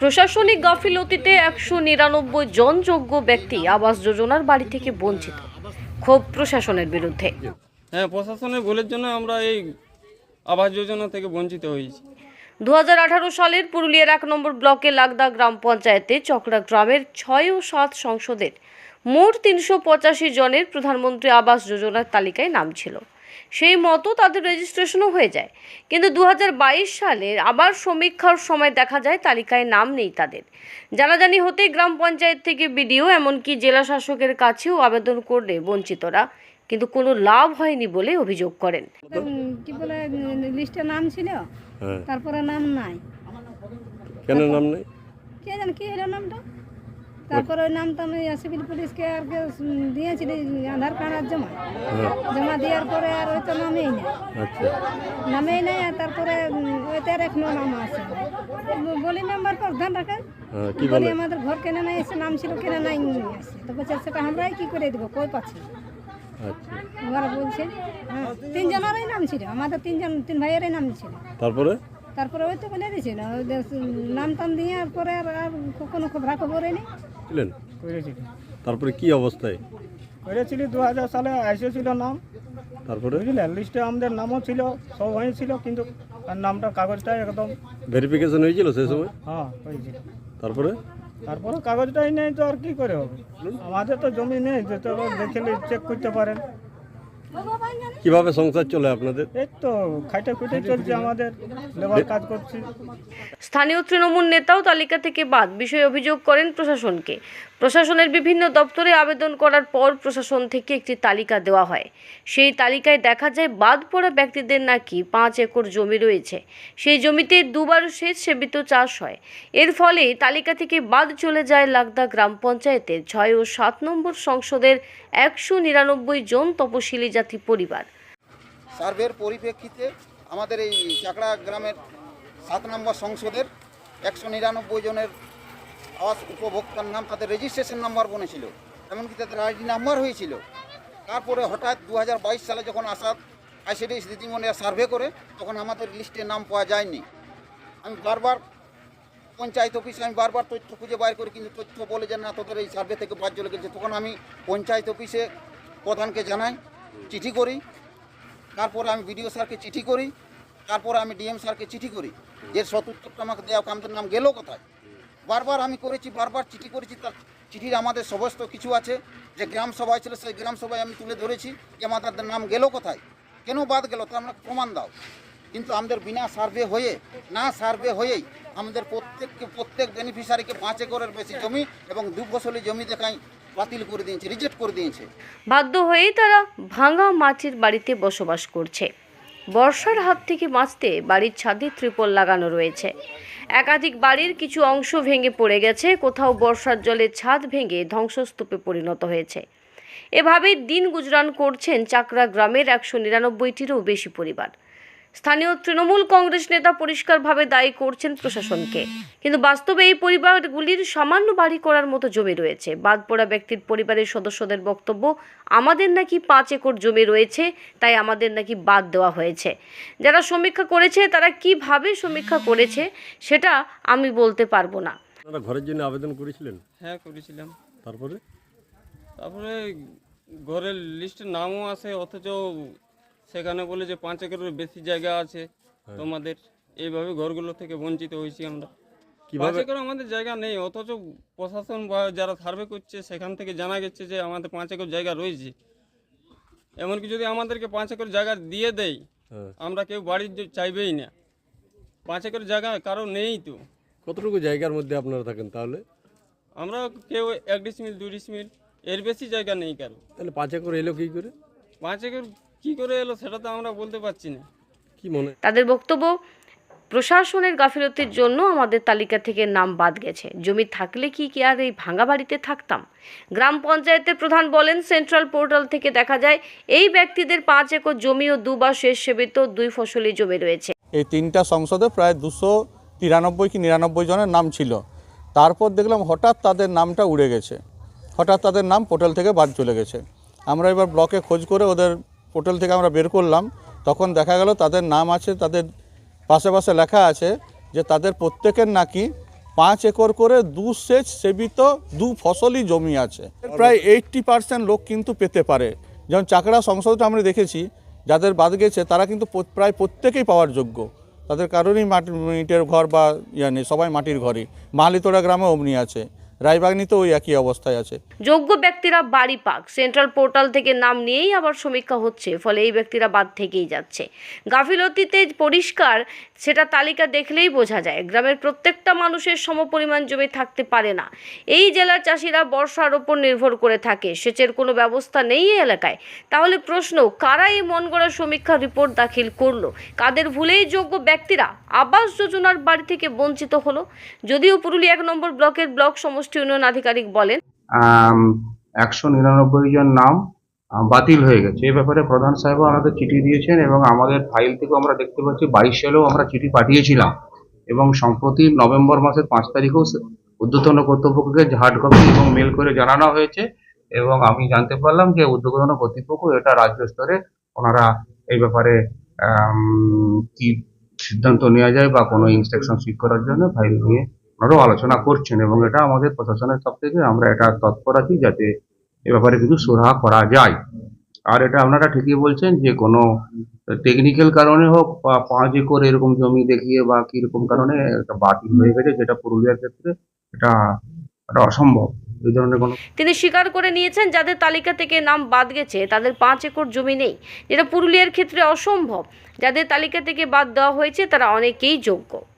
প্রশাসনিক গাফিলতিতে একশো নিরানব্বই জন যোগ্য ব্যক্তি আবাস যোজনার বাড়ি থেকে বঞ্চিত। ক্ষোভ প্রশাসনের বিরুদ্ধে। হ্যাঁ প্রশাসনের ভুলের জন্য আমরা এই আবাস যোজনা থেকে বঞ্চিত হয়েছি। দু হাজার আঠারো সালের পুরুলিয়ার এক নম্বর ব্লকে লাগদা গ্রাম পঞ্চায়েতে চকরা গ্রামের ছয় ও সাত সংসদের মোট তিনশো পঁচাশি জনের প্রধানমন্ত্রী আবাস যোজনার তালিকায় নাম ছিল। সেই মতো তাদের রেজিস্ট্রেশনও হয়ে যায়। কিন্তু দু সালের আবার সমীক্ষার সময় দেখা যায় তালিকায় নাম নেই তাদের। জানাজানি হতেই গ্রাম পঞ্চায়েত থেকে বিডিও এমনকি জেলা শাসকের কাছেও আবেদন করলে বঞ্চিতরা। কিন্তু কোনো লাভ হয়নি বলে অভিযোগ করেন। কি বলে লিস্টে নাম ছিল হ্যাঁ। তারপরে নাম নাই। কেন নাম নেই? কে জানে কি হলো নামটা? তারপরে ওই নামটা আমি সিভিল পুলিশকে আর দিয়েছিলি আধার কার্ড আর জমা। হ্যাঁ। জমা দেওয়ার পরে আর ওই তো নামেই নেই। আচ্ছা। নামেই নেই আর তারপরে ওইতে আর এখনও নাম আছে। বলি মেম্বার প্রধান রাখে। হ্যাঁ কি বলি আমাদের ঘর কেনে নাই এসে নাম ছিল কেনে নাই আসে। তো বলছে সেটা আমরাই কি করে দেবো কই পাচ্ছি? আচ্ছা। ওরা বলছে হ্যাঁ তিনজনেরই নাম ছিল আমাদের তিনজন তিন ভাইয়েরই নাম ছিল। তারপরে? তারপরে ওই তো বলে দিয়েছিল নাম টাম দিয়ে আর পরে আর আর কোনো খবরা খবরই নেই। ছিলেন তারপরে কি অবস্থায়? করেছিলি দু হাজার সালে এসেছিল নাম। তারপরে? বুঝলে লিস্টে আমাদের নামও ছিল সব হয়েছিল কিন্তু নামটা কাগজটা একদম ভেরিফিকেশন হয়েছিল সেই সময়? হ্যাঁ হয়েছিল। তারপরে? তারপরে কাগজটাই নেই তো আর কি করে হবে? আমাদের তো জমি নেই যে তো দেখলে চেক করতে পারেন। কীভাবে সংসার চলে আপনাদের? এই তো খাইটে খুঁটে চলছে আমাদের লেবার কাজ করছি। স্থানীয় তৃণমূল নেতাও তালিকা থেকে বাদ বিষয়ে অভিযোগ করেন প্রশাসনকে। প্রশাসনের বিভিন্ন দপ্তরে আবেদন করার পর প্রশাসন থেকে একটি তালিকা দেওয়া হয়। সেই তালিকায় দেখা যায় বাদ পড়া ব্যক্তিদের নাকি পাঁচ একর জমি রয়েছে। সেই জমিতে দুবার সেচ সেবিত চাষ হয়। এর ফলে তালিকা থেকে বাদ চলে যায় লাগদা গ্রাম পঞ্চায়েতের ছয় ও সাত নম্বর সংসদের একশো নিরানব্বই জন তপশিলি জাতি পরিবার। সার্ভের পরিপ্রেক্ষিতে আমাদের এই চাকড়া গ্রামের সাত নম্বর সংসদের একশো নিরানব্বই জনের আবাস উপভোক্তার নাম তাদের রেজিস্ট্রেশন নাম্বার বনেছিল, এমনকি তাদের আইডি নাম্বার হয়েছিল। তারপরে হঠাৎ দু হাজার বাইশ সালে যখন আসাদ আইসিডিএস দিদিমণিরা সার্ভে করে, তখন আমাদের লিস্টে নাম পাওয়া যায়নি। আমি বারবার পঞ্চায়েত অফিসে আমি বারবার তথ্য খুঁজে বাইর করি, কিন্তু তথ্য বলে যে না, তোদের এই সার্ভে থেকে বাদ চলে গেছে। তখন আমি পঞ্চায়েত অফিসে প্রধানকে জানাই, চিঠি করি তারপরে আমি বিডিও স্যারকে চিঠি করি, তারপরে আমি ডিএম স্যারকে চিঠি করি। যে সতুত্তরটা আমাকে দেওয়া আমাদের নাম গেল কোথায়? বারবার আমি করেছি, বারবার চিঠি করেছি, তার চিঠির আমাদের সমস্ত কিছু আছে। যে গ্রাম সভায় ছিল, সেই গ্রাম সভায় আমি তুলে ধরেছি যে আমাদের নাম গেল কোথায়? কেন বাদ গেল? তা আমরা প্রমাণ দাও। কিন্তু আমাদের বিনা সার্ভে হয়ে, না সার্ভে হয়েই আমাদের প্রত্যেককে, প্রত্যেক বেনিফিশিয়ারিকে পাঁচ একরের বেশি জমি এবং দু ফসলি জমি দেখাই বাতিল করে দিয়েছে রিজেক্ট করে দিয়েছে। বাধ্য হয়েই তারা ভাঙা মাটির বাড়িতে বসবাস করছে। বর্ষার হাত থেকে বাঁচতে বাড়ির ছাদে ত্রিপল লাগানো রয়েছে। একাধিক বাড়ির কিছু অংশ ভেঙে পড়ে গেছে, কোথাও বর্ষার জলে ছাদ ভেঙে ধ্বংসস্তূপে পরিণত হয়েছে। এভাবে দিন গুজরান করছেন চাকরা গ্রামের একশো নিরানব্বইটিরও বেশি পরিবার। স্থানীয় তৃণমূল কংগ্রেস নেতা পরিষ্কারভাবে দায়ী করছেন প্রশাসনকে। কিন্তু বাস্তবে এই পরিবারগুলির সামান্য বাড়ি করার মতো জমি রয়েছে। বাদ পড়া ব্যক্তির পরিবারের সদস্যদের বক্তব্য আমাদের নাকি পাঁচ একর জমি রয়েছে তাই আমাদের নাকি বাদ দেওয়া হয়েছে। যারা সমীক্ষা করেছে তারা কীভাবে সমীক্ষা করেছে সেটা আমি বলতে পারব না। আপনারা ঘরের জন্য আবেদন করেছিলেন? হ্যাঁ করেছিলাম। তারপরে? তারপরে ঘরের লিস্টে নামও আছে অথচ সেখানে বলে যে পাঁচ একরের বেশি জায়গা আছে তোমাদের। এইভাবে ঘরগুলো থেকে বঞ্চিত হয়েছি আমরা। পাঁচ একর আমাদের জায়গা নেই অথচ প্রশাসন বা যারা সার্ভে করছে সেখান থেকে জানা গেছে যে আমাদের পাঁচ একর জায়গা রয়েছে। এমনকি যদি আমাদেরকে পাঁচ একর জায়গা দিয়ে দেয় হ্যাঁ। আমরা কেউ বাড়ির চাইবেই না। পাঁচ একর জায়গা কারও নেই তো। কতটুকু জায়গার মধ্যে আপনারা থাকেন তাহলে? আমরা কেউ এক ডিসমিল দুই ডিসমিল এর বেশি জায়গা নেই কারও। তাহলে পাঁচ একর এলো কী করে? পাঁচ একর কী করে এলো সেটা তো আমরা বলতে পারছি না। কি মনে? তাদের বক্তব্য প্রশাসনের গাফিলতির জন্য আমাদের তালিকা থেকে নাম বাদ গেছে। জমি থাকলে কি কি আর এই ভাঙা বাড়িতে থাকতাম? গ্রাম পঞ্চায়েতের প্রধান বলেন সেন্ট্রাল পোর্টাল থেকে দেখা যায় এই ব্যক্তিদের পাঁচ একর জমি ও দুবার শেষ সেবিত দুই ফসলি জমি রয়েছে। এই তিনটা সংসদে প্রায় দুশো তিরানব্বই কি নিরানব্বই জনের নাম ছিল। তারপর দেখলাম হঠাৎ তাদের নামটা উড়ে গেছে। হঠাৎ তাদের নাম পোর্টাল থেকে বাদ চলে গেছে। আমরা এবার ব্লকে খোঁজ করে ওদের পোর্টাল থেকে আমরা বের করলাম, তখন দেখা গেল তাদের নাম আছে, তাদের পাশে পাশে লেখা আছে যে তাদের প্রত্যেকের নাকি পাঁচ একর করে দু সেচ সেবিত দু ফসলই জমি আছে। প্রায় এইটটি পার্সেন্ট লোক কিন্তু পেতে পারে। যেমন চাকরা সংসদটা আমরা দেখেছি, যাদের বাদ গেছে, তারা কিন্তু প্রায় প্রত্যেকেই পাওয়ার যোগ্য। তাদের কারোরই মাটি, ইটের ঘর বা ইয়া নেই, সবাই মাটির ঘরই। মাহালিতোড়া গ্রামে অমনি আছে। রায়বাগনিতেও ওই একই অবস্থায় আছে। যোগ্য ব্যক্তিরা বাড়ি পাক। সেন্ট্রাল পোর্টাল থেকে নাম নিয়েই আবার সমীক্ষা হচ্ছে, ফলে এই ব্যক্তিরা বাদ থেকেই যাচ্ছে। গাফিলতিতে পরিষ্কার, সেটা তালিকা দেখলেই বোঝা যায়। গ্রামের প্রত্যেকটা মানুষের সমপরিমাণ জমি থাকতে পারে না। এই জেলার চাষিরা বর্ষার ওপর নির্ভর করে থাকে। সেচের কোনো ব্যবস্থা নেই এই এলাকায়। তাহলে প্রশ্ন, কারা এই মন গড়া সমীক্ষা রিপোর্ট দাখিল করল? কাদের ভুলেই যোগ্য ব্যক্তিরা আবাস যোজনার বাড়ি থেকে বঞ্চিত হলো? যদিও পুরুলিয়া এক নম্বর ব্লকের ব্লক সমষ্টি উন্নয়ন আধিকারিক বলেন একশো নিরানব্বই জন নাম বাতিল হয়ে গেছে। এই ব্যাপারে প্রধান সাহেবও আমাদের চিঠি দিয়েছেন এবং আমাদের ফাইল থেকেও আমরা দেখতে পাচ্ছি, বাইশ সালেও আমরা চিঠি পাঠিয়েছিলাম। এবং সম্প্রতি নভেম্বর মাসের পাঁচ তারিখেও ঊর্ধ্বতন কর্তৃপক্ষকে হার্ড কপি এবং মেল করে জানানো হয়েছে। এবং আমি জানতে পারলাম যে ঊর্ধ্বতন কর্তৃপক্ষ এটা রাজ্য স্তরে ওনারা এই ব্যাপারে কি সিদ্ধান্ত নেওয়া যায় বা কোনো ইনস্ট্রাকশন ঠিক করার জন্য ফাইল নিয়ে ওনারাও আলোচনা করছেন এবং এটা আমাদের প্রশাসনের তরফ থেকে আমরা এটা তৎপর আছি যাতে এ ব্যাপারে কিছু সুরাহা করা যায়। আর এটা আপনারা ঠিকই বলছেন যে কোনো টেকনিক্যাল কারণে হোক বা পাঁচ একর এরকম জমি দেখিয়ে বা কীরকম কারণে এটা বাতিল হয়ে গেছে, যেটা পুরুলিয়ার ক্ষেত্রে এটা এটা অসম্ভব। তিনি স্বীকার করে নিয়েছেন, যাদের তালিকা থেকে নাম বাদ গেছে, তাদের পাঁচ একর জমি নেই। যেটা পুরুলিয়ার ক্ষেত্রে অসম্ভব। যাদের তালিকা থেকে বাদ দেওয়া হয়েছে, তারা অনেকেই যোগ্য।